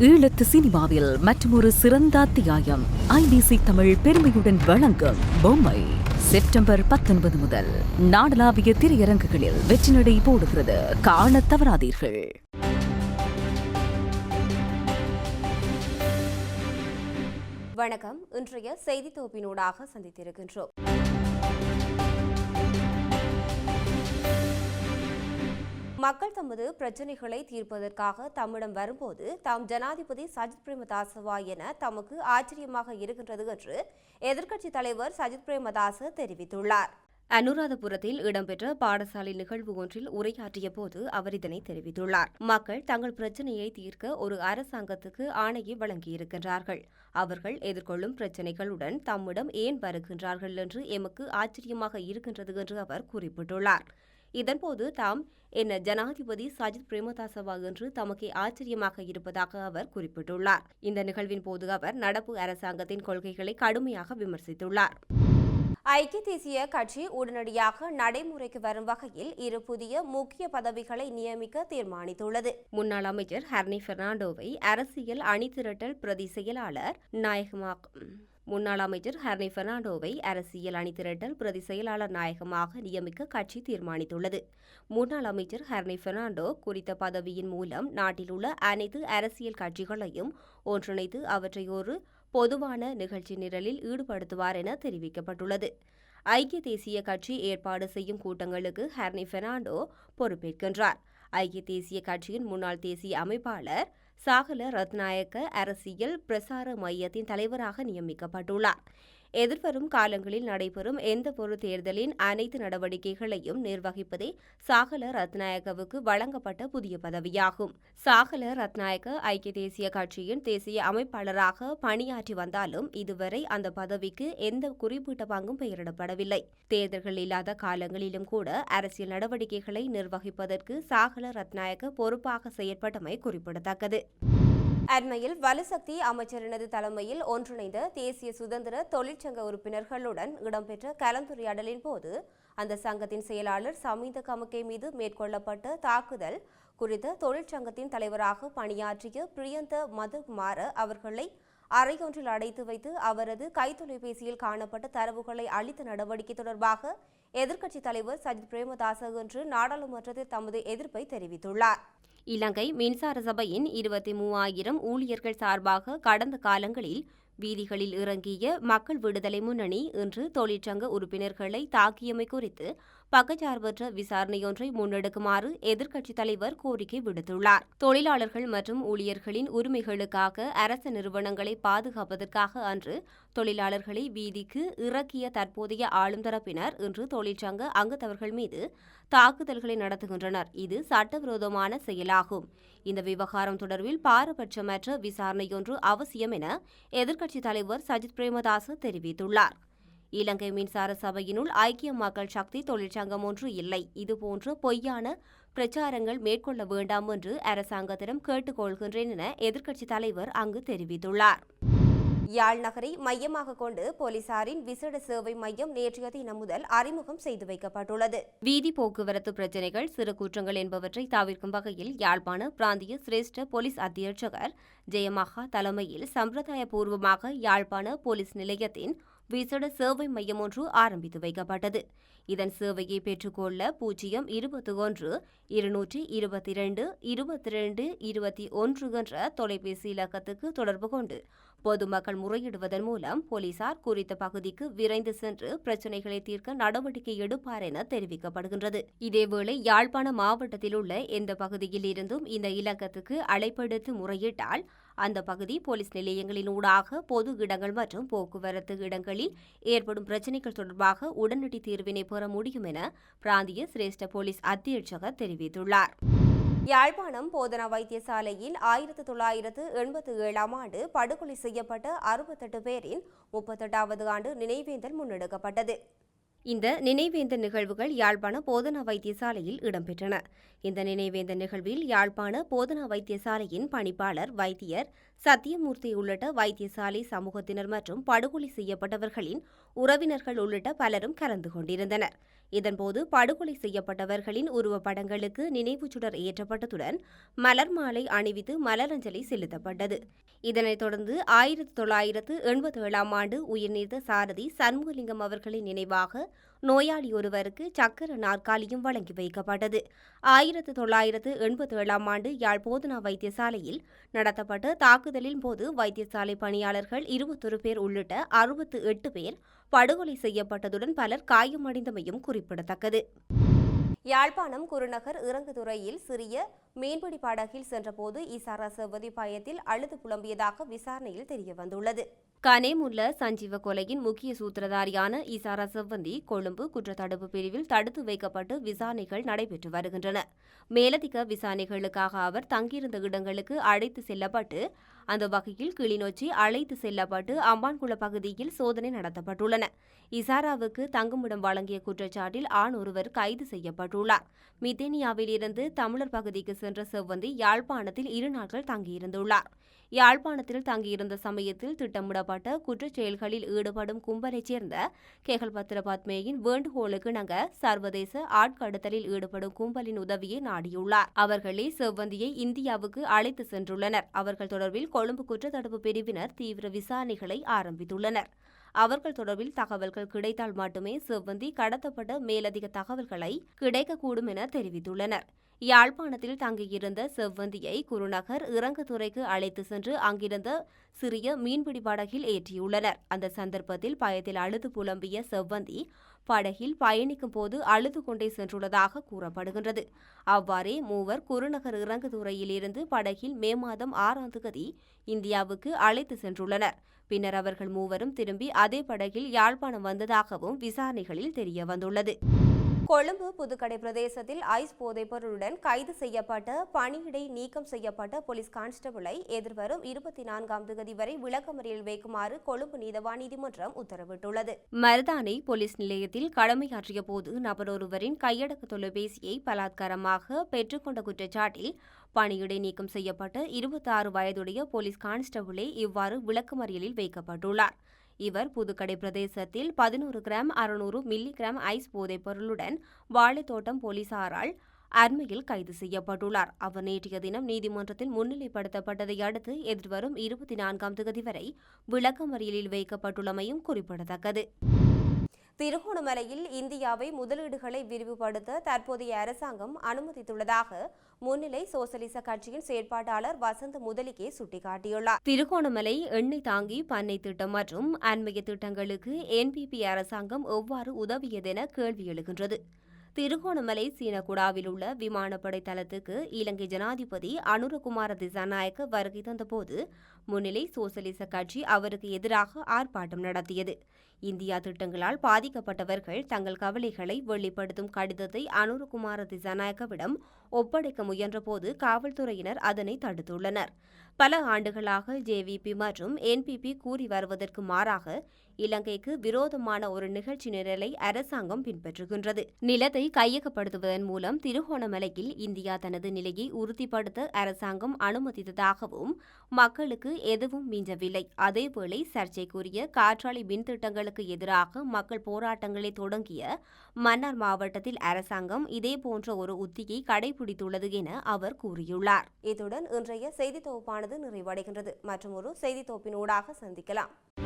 ஈழத்து சினிமாவில் மற்றொரு சிறந்த அத்தியாயம். ஐபிசி தமிழ் பெருமையுடன் வழங்கும் பொம்மை. செப்டம்பர் பத்தொன்பது முதல் நாடளாவிய திரையரங்குகளில் வெற்றி நடை போடுகிறது. காண தவறாதீர்கள். வணக்கம். இன்றைய செய்தி தொகுப்பினூடாக சந்தித்திருக்கின்றோம். மக்கள் தமது பிரச்சினைகளை தீர்ப்பதற்காக தம்மிடம் வரும்போது தாம் ஜனாதிபதி சஜித் பிரேமதாசவா என தமக்கு ஆச்சரியமாக இருக்கின்றது என்று எதிர்க்கட்சித் தலைவர் சஜித் பிரேமதாச தெரிவித்துள்ளார். அனுராதபுரத்தில் இடம்பெற்ற பாடசாலை நிகழ்வு ஒன்றில் உரையாற்றிய போது அவர் இதனை தெரிவித்துள்ளார். மக்கள் தங்கள் பிரச்சினையை தீர்க்க ஒரு அரசாங்கத்துக்கு ஆணையை வழங்கியிருக்கின்றார்கள். அவர்கள் எதிர்கொள்ளும் பிரச்சினைகளுடன் தம்மிடம் ஏன் வருகின்றார்கள் என்று எமக்கு ஆச்சரியமாக இருக்கின்றது என்று அவர் குறிப்பிட்டுள்ளார். இதன்போது தாம் என்ன ஜனாதிபதி சஜித் பிரேமதாசவா என்று தமக்கே ஆச்சரியமாக இருப்பதாக அவர் குறிப்பிட்டுள்ளார். இந்த நிகழ்வின் போது அவர் நடப்பு அரசாங்கத்தின் கொள்கைகளை கடுமையாக விமர்சித்துள்ளார். ஐக்கிய தேசிய கட்சி உடனடியாக நடைமுறைக்கு வரும் வகையில் இரு புதிய முக்கிய பதவிகளை நியமிக்க தீர்மானித்துள்ளது. முன்னாள் அமைச்சர் ஹர்னி பெர்னாண்டோவை அரசியல் அணிதிரட்டல் பிரதி செயலாளர் நாயகமாக முன்னாள் அமைச்சர் ஹர்னி பெர்னாண்டோவை அரசியல் அணிதிரட்டல் பிரதி செயலாளர் நாயகமாக நியமிக்க கட்சி தீர்மானித்துள்ளது. முன்னாள் அமைச்சர் ஹர்னி பெர்னாண்டோ குறித்த பதவியின் மூலம் நாட்டில் உள்ள அனைத்து அரசியல் கட்சிகளையும் ஒன்றிணைத்து அவற்றை ஒரு பொதுவான நிகழ்ச்சி நிரலில் ஈடுபடுத்துவார் என தெரிவிக்கப்பட்டுள்ளது. ஐக்கிய தேசிய கட்சி ஏற்பாடு செய்யும் கூட்டங்களுக்கு ஹர்னி பெர்னாண்டோ பொறுப்பேற்கின்றார். ஐக்கிய தேசிய கட்சியின் முன்னாள் தேசிய அமைப்பாளர் சாகல ரத்நாயக்க அரசியல் பிரசார மையத்தின் தலைவராக நியமிக்கப்பட்டுள்ளார். எதிர்வரும் காலங்களில் நடைபெறும் எந்த தேர்தலின் அனைத்து நடவடிக்கைகளையும் நிர்வகிப்பதே சாகல ரத்நாயகவுக்கு வழங்கப்பட்ட புதிய பதவியாகும். சாகல ரத்நாயக ஐக்கிய தேசிய கட்சியின் தேசிய அமைப்பாளராக பணியாற்றி வந்தாலும் இதுவரை அந்த பதவிக்கு எந்த குறிப்பிட்ட பங்கும் பெயரிடப்படவில்லை. தேர்தல்கள் இல்லாத காலங்களிலும் கூட அரசியல் நடவடிக்கைகளை நிர்வகிப்பதற்கு சாகல ரத்நாயக பொறுப்பாக செயற்பட்டமை குறிப்பிடத்தக்கது. அண்மையில் வலுசக்தி அமைச்சரினது தலைமையில் ஒன்றிணைந்த தேசிய சுதந்திர தொழிற்சங்க உறுப்பினர்களுடன் இடம்பெற்ற கலந்துரையாடலின் போது அந்த சங்கத்தின் செயலாளர் சமீத கமுக்கை மீது மேற்கொள்ளப்பட்ட தாக்குதல் குறித்த தொழிற்சங்கத்தின் தலைவராக பணியாற்றிய பிரியந்த மதுகுமார அவர்களை அறையொன்றில் அடைத்து வைத்து அவரது கைத்தொலைபேசியில் காணப்பட்ட தரவுகளை அளித்த நடவடிக்கை தொடர்பாக எதிர்க்கட்சித் தலைவர் சஜித் பிரேமதாச இன்று நாடாளுமன்றத்தில் தமது எதிர்ப்பை தெரிவித்துள்ளார். இலங்கை மின்சார சபையின் இருபத்தி மூவாயிரம் ஊழியர்கள் சார்பாக கடந்த காலங்களில் வீதிகளில் இறங்கிய மக்கள் விடுதலை முன்னணி இன்று தொழிற்சங்க உறுப்பினர்களை தாக்கியமை குறித்து பக்கச்சார்பற்ற விசாரணையொன்றை முன்னெடுக்குமாறு எதிர்க்கட்சித் தலைவர் கோரிக்கை விடுத்துள்ளார். தொழிலாளர்கள் மற்றும் ஊழியர்களின் உரிமைகளுக்காக அரசு நிறுவனங்களை பாதுகாப்பதற்காக அன்று தொழிலாளர்களை வீதிக்கு இறக்கிய தற்போதைய ஆளும் தரப்பினர் இன்று தொழிற்சங்க அங்கத்தவர்கள் மீது தாக்குதல்களை நடத்துகின்றனர். இது சட்டவிரோதமான செயலாகும். இந்த விவகாரம் தொடர்பில் பாரபட்சமற்ற விசாரணையொன்று அவசியம் என எதிர்க்கட்சித் தலைவர் சஜித் பிரேமதாச தெரிவித்துள்ளார். இலங்கை மின்சார சபையினுள் ஐக்கிய மக்கள் சக்தி தொழிற்சங்கம் ஒன்று இல்லை. இதுபோன்று பொய்யான பிரச்சாரங்கள் மேற்கொள்ள வேண்டாம் என்று அரசாங்கத்திடம் கேட்டுக்கொள்கின்றேன் என எதிர்க்கட்சித் தலைவர் அங்கு தெரிவித்துள்ளார். யாழ் நகரை மையமாக கொண்டு போலீசாரின் விசேட சேவை மையம் நேற்றைய தினம் முதல் அறிமுகம் செய்து வைக்கப்பட்டுள்ளது. வீதி போக்குவரத்து பிரச்சினைகள் சிறு குற்றங்கள் என்பவற்றை தவிர்க்கும் வகையில் யாழ்ப்பாண பிராந்திய சிரேஷ்ட போலீஸ் அத்தியட்சகர் ஜெயமகா தலைமையில் சம்பிரதாயபூர்வமாக யாழ்ப்பாண போலீஸ் நிலையத்தின் விசேட சேவை மையம் ஒன்று ஆரம்பித்து வைக்கப்பட்டது. இதன் சேவையை பெற்றுக்கொள்ள பூஜ்ஜியம் இருபத்தி ஒன்று இருநூற்றி இருபத்தி இரண்டு இருபத்தி இரண்டு இருபத்தி ஒன்று என்ற தொலைபேசி இலக்கத்துக்கு தொடர்பு கொண்டு பொதுமக்கள் முறையிடுவதன் மூலம் போலீசார் குறித்த பகுதிக்கு விரைந்து சென்று பிரச்சினைகளை தீர்க்க நடவடிக்கை எடுப்பார் என தெரிவிக்கப்படுகின்றது. இதேவேளை யாழ்ப்பாண மாவட்டத்தில் உள்ள எந்த பகுதியில் இருந்தும் இந்த இலக்கத்துக்கு அழைப்பெடுத்து முறையிட்டால் அந்த பகுதி போலீஸ் நிலையங்களின் ஊடாக பொது இடங்கள் மற்றும் போக்குவரத்து இடங்களில் ஏற்படும் பிரச்சினைகள் தொடர்பாக உடனடி தீர்வினை பெற முடியும் என பிராந்திய சிரேஷ்ட போலீஸ் அத்தியட்சகர் தெரிவித்துள்ளார். யாழ்ப்பாணம் போதனா வைத்தியசாலையில் ஆயிரத்து தொள்ளாயிரத்து எண்பத்தி ஏழாம் ஆண்டு படுகொலை செய்யப்பட்ட அறுபத்தெட்டு பேரின் முப்பத்தெட்டாவது ஆண்டு நினைவேந்தல் முன்னெடுக்கப்பட்டது. இந்த நினைவேந்த நிகழ்வுகள் யாழ்ப்பாண போதனா வைத்தியசாலையில் இடம்பெற்றன. இந்த நினைவேந்த நிகழ்வில் யாழ்ப்பாண போதனா வைத்தியசாலையின் பணிப்பாளர் வைத்தியர் சத்தியமூர்த்தி உள்ளிட்ட வைத்தியசாலை சமூகத்தினர் மற்றும் படுகொலை செய்யப்பட்டவர்களின் உறவினர்கள் உள்ளிட்ட பலரும் கலந்து கொண்டிருந்தனர். இதன்போது படுகொலை செய்யப்பட்டவர்களின் உருவப்படங்களுக்கு நினைவுச் சுடர் ஏற்றப்பட்டதுடன் மலர் மாலை அணிவித்து மலரஞ்சலி செலுத்தப்பட்டது. இதனைத் தொடர்ந்து ஆயிரத்தி தொள்ளாயிரத்து எண்பத்தி ஏழாம் ஆண்டு உயிர்நீத்த சாரதி சண்முகலிங்கம் அவர்களின் நினைவாக நோயாளி ஒருவருக்கு சக்கர நாற்காலியும் வழங்கி வைக்கப்பட்டது. ஆயிரத்து தொள்ளாயிரத்து எண்பத்தி ஏழாம் ஆண்டு யாழ் போதனா வைத்தியசாலையில் நடத்தப்பட்ட தாக்குதலின் போது வைத்தியசாலை பணியாளர்கள் இருபத்தொரு பேர் உள்ளிட்ட அறுபத்து எட்டு பேர் படுகொலை செய்யப்பட்டதுடன் பலர் காயமடைந்தமையும் குறிப்பிடத்தக்கது. யாழ்ப்பாணம் குருநகர் இறங்குதுறையில் சிறிய மீன்பிடி படகில் சென்றபோது இசாரா செவ்வதி பயத்தில் அழுது புலம்பியதாக விசாரணையில் தெரியவந்துள்ளது. கனேமுல்ல சஞ்சீவ கொலையின் முக்கிய சூத்திரதாரியான இசாரா செவ்வந்தி கொழும்பு குற்றத்தடுப்பு பிரிவில் தடுத்து வைக்கப்பட்டு விசாரணைகள் நடைபெற்று வருகின்றன. மேலதிக விசாரணைகளுக்காக அவர் தங்கியிருந்த இடங்களுக்கு அழைத்து செல்லப்பட்டு அந்த வகையில் கிளிநொச்சி அழைத்து செல்லப்பட்டு அம்பான்குள பகுதியில் சோதனை நடத்தப்பட்டுள்ளன. இசாராவுக்கு தங்குமிடம் வழங்கிய குற்றச்சாட்டில் ஆண் ஒருவர் கைது செய்யப்பட்டுள்ளார். மித்தேனியாவில் இருந்து தமிழர் பகுதிக்கு சென்ற செவ்வந்தி யாழ்ப்பாணத்தில் இரு நாட்கள் தங்கியிருந்துள்ளார். யாழ்ப்பாணத்தில் தங்கியிருந்த சமயத்தில் திட்டமிடப்பட்ட குற்றச் செயல்களில் ஈடுபடும் கும்பலைச் சேர்ந்த கேகல்பத்திர பத்மேயின் வேண்டுகோளுக்கு நங்க சர்வதேச ஆட்கடத்தலில் ஈடுபடும் கும்பலின் உதவியை நாடியுள்ளார். அவர்களே செவ்வந்தியை இந்தியாவுக்கு அழைத்து சென்றுள்ளனர். அவர்கள் தொடர்பில் கொழும்பு குற்றத்தடுப்பு பிரிவினர் தீவிர விசாரணைகளை ஆரம்பித்துள்ளனர். அவர்கள் தொடர்பில் தகவல்கள் கிடைத்தால் மட்டுமே செவ்வந்தி கடத்தப்பட்ட மேலதிக தகவல்களை கிடைக்கக்கூடும் என தெரிவித்துள்ளனர். யாழ்ப்பாணத்தில் தங்கியிருந்த செவ்வந்தியை குருநகர் இறங்குதுறைக்கு அழைத்து சென்று அங்கிருந்த சிறிய மீன்பிடி படகில் ஏற்றியுள்ளனர். அந்த சந்தர்ப்பத்தில் பயத்தில் அழுது புலம்பிய செவ்வந்தி படகில் பயணிக்கும் போது அழுது கொண்டே சென்றுள்ளதாக கூறப்படுகின்றது. அவ்வாறே மூவர் குருநகர் இறங்குதுறையிலிருந்து படகில் மே மாதம் ஆறாம் தேதி இந்தியாவுக்கு அழைத்து சென்றுள்ளனர். பின்னர் அவர்கள் மூவரும் திரும்பி அதே படகில் யாழ்ப்பாணம் வந்ததாகவும் விசாரணைகளில் தெரிய வந்துள்ளது கொழும்பு புதுக்கடை பிரதேசத்தில் ஐஸ் போதைப்பொருளுடன் கைது செய்யப்பட்ட பணியிடை நீக்கம் செய்யப்பட்ட போலீஸ் கான்ஸ்டபிளை எதிர்வரும் இருபத்தி நான்காம் தேதி வரை விளக்கமறியல் வைக்குமாறு கொழும்பு நீதவான் நீதிமன்றம் உத்தரவிட்டுள்ளது. மருதானை போலீஸ் நிலையத்தில் கடமையாற்றிய போது நபரொருவரின் கையடக்க தொலைபேசியை பலாத்காரமாக பெற்றுக்கொண்ட குற்றச்சாட்டில் பணியிடை நீக்கம் செய்யப்பட்ட இருபத்தி ஆறு வயதுடைய போலீஸ் கான்ஸ்டபிளே இவ்வாறு விளக்கமறியலில் வைக்கப்பட்டுள்ளார். இவர் புதுக்கடை பிரதேசத்தில் பதினோரு கிராம் அறுநூறு மில்லி கிராம் ஐஸ் போதைப் பொருளுடன் வாழைத்தோட்டம் போலீசாரால் அண்மையில் கைது செய்யப்பட்டுள்ளார். அவர் நேற்றைய தினம் நீதிமன்றத்தில் முன்னிலைப்படுத்தப்பட்டதை அடுத்து எதிர்வரும் இருபத்தி நான்காம் தேதி வரை விளக்கமறியலில் வைக்கப்பட்டுள்ளமையும் குறிப்பிடத்தக்கது. திருகோணமலையில் இந்தியாவை முதலீடுகளை விரிவுபடுத்த தற்போதைய அரசாங்கம் அனுமதித்துள்ளதாக முன்னிலை சோசலிச கட்சியின் செயற்பாட்டாளர் வசந்த முதலிகே சுட்டிக்காட்டியுள்ளார். திருகோணமலை எண்ணெய் தாங்கி பண்ணை திட்டம் மற்றும் அண்மைய திட்டங்களுக்கு என்பிபி அரசாங்கம் எவ்வாறு உதவியதென கேள்வி எழுகின்றது. திருகோணமலை சீனகுடாவில் உள்ள விமானப்படை தளத்துக்கு இலங்கை ஜனாதிபதி அனுரகுமார திசாநாயக்க வருகை தந்தபோது முன்னிலை சோசலிச கட்சி அவருக்கு எதிராக ஆர்ப்பாட்டம் நடத்தியது. இந்தியா திட்டங்களால் பாதிக்கப்பட்டவர்கள் தங்கள் கவலைகளை வெளிப்படுத்தும் கடிதத்தை அனுரகுமார திசாநாயக்கவிடம் ஒப்படைக்க முயன்றபோது காவல்துறையினர் அதனை தடுத்துள்ளனர். பல ஆண்டுகளாக ஜேவிபி மற்றும் என்பிபி கூறி வருவதற்கு மாறாக இலங்கைக்கு விரோதமான ஒரு நிகழ்ச்சி நிரலை அரசாங்கம் பின்பற்றுகின்றது. நிலத்தை கையகப்படுத்துவதன் மூலம் திருகோணமலையில் இந்தியா தனது நிலையை உறுதிப்படுத்த அரசாங்கம் அனுமதித்ததாகவும் மக்களுக்கு எதுவும் மிஞ்சவில்லை. அதேவேளை சர்ச்சைக்குரிய காற்றாலை மின் திட்டங்களுக்கு எதிராக மக்கள் போராட்டங்களை தொடங்கிய மன்னார் மாவட்டத்தில் அரசாங்கம் இதேபோன்ற ஒரு உத்தியை கடைபிடித்துள்ளது என அவர் கூறியுள்ளார். இத்துடன் இன்றைய செய்தி தொகுப்பானது நிறைவடைகின்றது. மற்றும் ஒரு செய்தி தொகுப்பினூடாக சந்திக்கலாம்.